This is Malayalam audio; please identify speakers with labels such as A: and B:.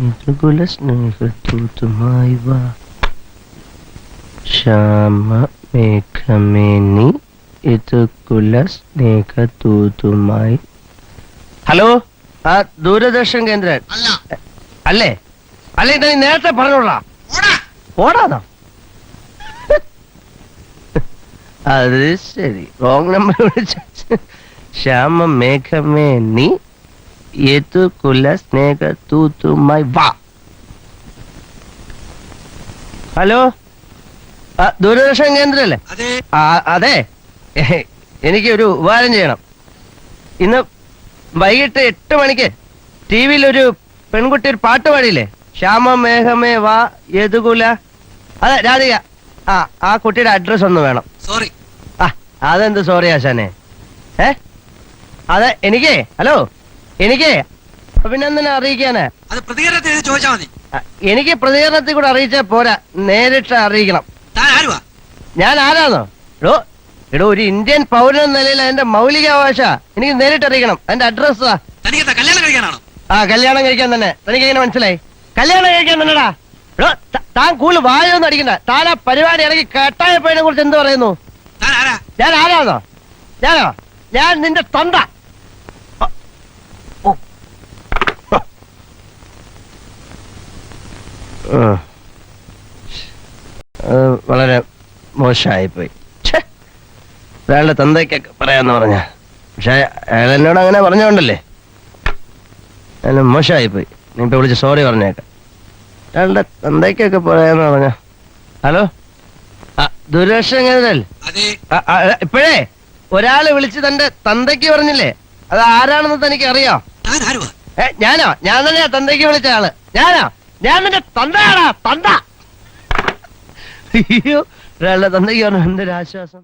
A: ഇതുകുല സ്നേഹത്തൂതുമായി ഹലോ? ആ ദൂരദർശൻ കേന്ദ്രൻ.
B: അല്ല.
A: അല്ലേ? നീ നേരത്തെ പറഞ്ഞോളാം.
B: ഓടാ.
A: അത് ശരി. റോങ് നമ്പർ വിളിച്ച ശ്യാമ മേഘമേ നീ ഏതു കുല സ്നേഹ തൂത്തുമായി വാ. ഹലോ? ദൂരദർശൻ കേന്ദ്രല്ലേ?
B: അതെ.
A: അതെ. എനിക്ക് ഒരു ഉപകാരം ചെയ്യണം. ഇന്ന് വൈകിട്ട് എട്ട് മണിക്ക് ടി വിയിൽ ഒരു പെൺകുട്ടി ഒരു പാട്ട് പാടിയില്ലേ? ശ്യാമ മേഘമേ വാ യദുകുല അതെ രാധിക. ആ ആ കുട്ടിയുടെ അഡ്രസ് ഒന്ന് വേണം.
B: സോറി
A: അതെന്ത് സോറി ആശാനെ? ഏ? അതെ എനിക്ക് ഹലോ എനിക്കേ അഭിനന്ദനെ അറിയിക്കാന്.
B: അത് പ്രതികരണത്തിൽ എഴുതി ചോദിച്ചാൽ മതി.
A: എനിക്ക് പ്രതികരണത്തിൽ കൂടെ അറിയിച്ചാൽ പോരാ നേരിട്ട് അറിയിക്കണം.
B: താൻ ആരുവാ?
A: ഞാൻ ആരാന്നോ? എടോ എടോ ഒരു ഇന്ത്യൻ പൗരൻ എന്ന നിലയിൽ അതിന്റെ മൗലികാവകാശ എനിക്ക് നേരിട്ട് അറിയിക്കണം. അതിന്റെ അഡ്രസ്
B: തനിക്കെന്താ കല്യാണം കഴിക്കാനാണോ?
A: ആ കല്യാണം കഴിക്കാൻ തന്നെ. തനിക്ക് എങ്ങനെ മനസ്സിലായി? കല്യാണം കഴിക്കാൻ തന്നെടാ. എടോ ത- താൻ കൂടുതൽ വായൊന്നും അടിക്കണ്ട. താൻ ആ പരിപാടി ഇറങ്ങി കെട്ടായപ്പോഴെ കുറിച്ച് എന്ത് പറയുന്നു? ഞാൻ ആരാന്നോ ഞാനോ? ഞാൻ നിന്റെ തൊണ്ട വളരെ മോശമായിപ്പോയി. അയാളുടെ തന്തയ്ക്കൊക്കെ പറയാന്ന് പറഞ്ഞ. പക്ഷെ അയാൾ എന്നോട് അങ്ങനെ പറഞ്ഞോണ്ടല്ലേ? അയാൾ മോശമായിപ്പോയി. നീ ഇപ്പൊ വിളിച്ച് സോറി പറഞ്ഞേക്കാം. അയാളുടെ തന്തയ്ക്കൊക്കെ പറയാന്ന് പറഞ്ഞ. ഹലോ? ആ ദുരക്ഷം കേന്ദ്രല്ലേ
B: അതെ
A: ആ, ആ, ഇപ്പോഴേ ഒരാൾ വിളിച്ച് തന്റെ തന്തയ്ക്ക് പറഞ്ഞില്ലേ? അത് ആരാണെന്ന് തനിക്ക് അറിയോ ഞാനോ? ഞാൻ തന്നെയാ തന്തയ്ക്ക് വിളിച്ച ആൾ. ഞാനോ? ഞാൻ നിന്റെ തന്തയാടാ തന്ത! അയ്യോ ഒരാളുടെ തന്തയ്ക്ക് പറഞ്ഞു എന്തൊരു ആശ്വാസം